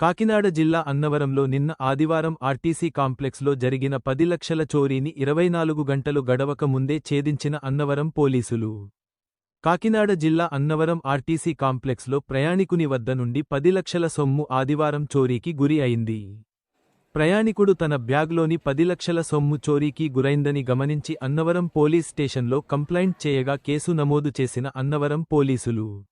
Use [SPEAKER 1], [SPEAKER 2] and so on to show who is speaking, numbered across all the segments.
[SPEAKER 1] కాకినాడ జిల్లా అన్నవరంలో నిన్న ఆదివారం ఆర్టీసీ కాంప్లెక్స్లో జరిగిన పది లక్షల చోరీని ఇరవై నాలుగు గంటలు గడవక ముందే ఛేదించిన అన్నవరం పోలీసులు. కాకినాడ జిల్లా అన్నవరం ఆర్టీసీ కాంప్లెక్స్లో ప్రయాణికుని వద్ద నుండి పది లక్షల సొమ్ము ఆదివారం చోరీకి గురి అయింది. ప్రయాణికుడు తన బ్యాగ్లోని పది లక్షల సొమ్ము చోరీకి గురైందని గమనించి అన్నవరం పోలీస్ స్టేషన్లో కంప్లైంట్ చేయగా కేసు నమోదు చేసిన అన్నవరం పోలీసులు.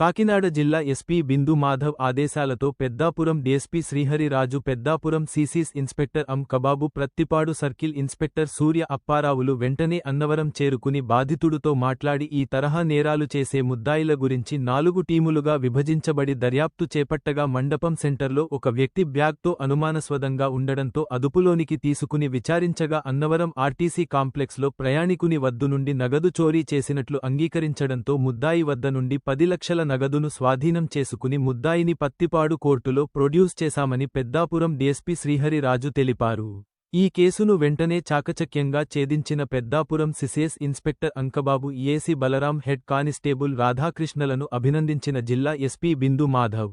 [SPEAKER 1] కాకినాడ జిల్లా ఎస్పీ బిందు మాధవ్ ఆదేశాలతో Peddapuram DSP Sriharirju Peddapuram CCS inspector Ankababu Prathipadu circle inspector Surya అప్పారావులు వెంటనే అన్నవరం చేరుకుని బాధితుడితో మాట్లాడి ఈ తరహా నేరాలు చేసే ముద్దాయిల గురించి నాలుగు టీములుగా విభజించబడి దర్యాప్తు చేపట్టగా మండపం సెంటర్లో ఒక వ్యక్తి బ్యాగ్తో అనుమానాస్పదంగా ఉండడంతో అదుపులోనికి తీసుకుని విచారించగా అన్నవరం ఆర్టీసీ కాంప్లెక్స్లో ప్రయాణికుని వద్దు నుండి నగదు చోరీ చేసినట్లు అంగీకరించడంతో ముద్దాయి వద్ద నుండి పది లక్షల నగదును స్వాధీనం చేసుకుని ముద్దాయిని పత్తిపాడు కోర్టులో ప్రొడ్యూస్ చేశామని పెద్దాపురం డీఎస్పీ శ్రీహరి రాజు తెలిపారు. ఈ కేసును వెంటనే చాకచక్యంగా ఛేదించిన Peddapuram CCS inspector Ankababu AC Balaram head constable రాధాకృష్ణలను అభినందించిన జిల్లా ఎస్పీ బిందు మాధవ్.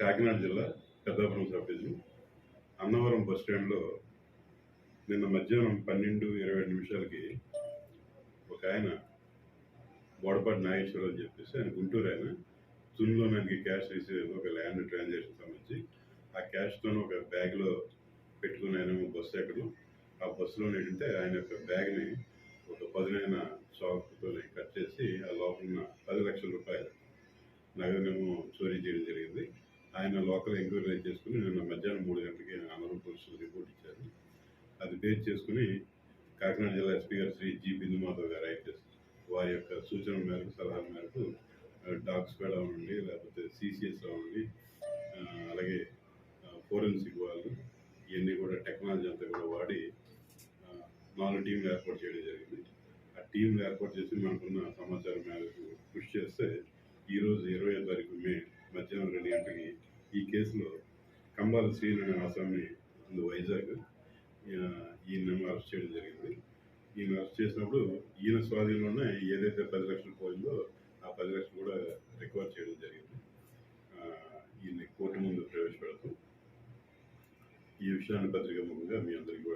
[SPEAKER 2] కాకినాడ జిల్లా పెద్దాపురం సబ్డివిజన్. అన్నవరం బస్ స్టాండ్లో నిన్న మధ్యాహ్నం పన్నెండు ఇరవై నిమిషాలకి ఒక ఆయన బోడపాటి నాగేశ్వరరావు అని చెప్పేసి ఆయన గుంటూరు ఆయన. తునిలో నాకు క్యాష్ రిసీవ్ ఒక ల్యాండ్ ట్రాన్సాక్షన్ సంబంధించి ఆ క్యాష్తో ఒక బ్యాగ్లో పెట్టుకుని ఆయన బస్సు ఎక్కడం ఆ బస్సులో ఏంటంటే ఆయన యొక్క బ్యాగ్ని ఒక పదునైన చాకుతో కట్ చేసి ఆ లోపల ఉన్న పది లక్షల రూపాయలు నగదునేమో చోరీ చేయడం జరిగింది. ఆయన లోకల్ ఎంక్వైరీ చేసుకుని నిన్న మధ్యాహ్నం మూడు గంటలకి అన్నవరం పోలీసులు రిపోర్ట్ ఇచ్చారు. అది బేస్ చేసుకుని కాకినాడ జిల్లా ఎస్పీ గారు శ్రీ జి బిందుమాధవ్ గారు ఐపీఎస్ వారి యొక్క సూచన మేరకు సలహా మేరకు డాగ్ స్క్వాడ్ అవ్వండి లేకపోతే సిసిఎస్ అవ్వండి అలాగే ఫోరెన్సిక్ వాళ్ళు ఇవన్నీ కూడా టెక్నాలజీ అంతా కూడా వాడి నాలుగు టీంలు ఏర్పాటు చేయడం జరిగింది. ఆ టీంలు ఏర్పాటు చేసి మనకున్న సమాచారం మేరకు కృషి చేస్తే ఈరోజు ఇరవై తారీఖు మే మధ్యాహ్నం రెండు గంటలకి ఈ కేసులో కంబాల శ్రీను అనే ఆసామి వైజాగ్ ఈయన అరెస్ట్ చేయడం జరిగింది. ఈయన అరెస్ట్ చేసినప్పుడు ఈయన స్వాధీనంలోనే ఏదైతే పది లక్షలు పోయిందో ఆ పది లక్షలు కూడా రికవర్ చేయడం జరిగింది. ఈయన్ని కోర్టు ముందు ప్రవేశపెడతాం. ఈ విషయాన్ని పత్రిక ముఖంగా మీ అందరికీ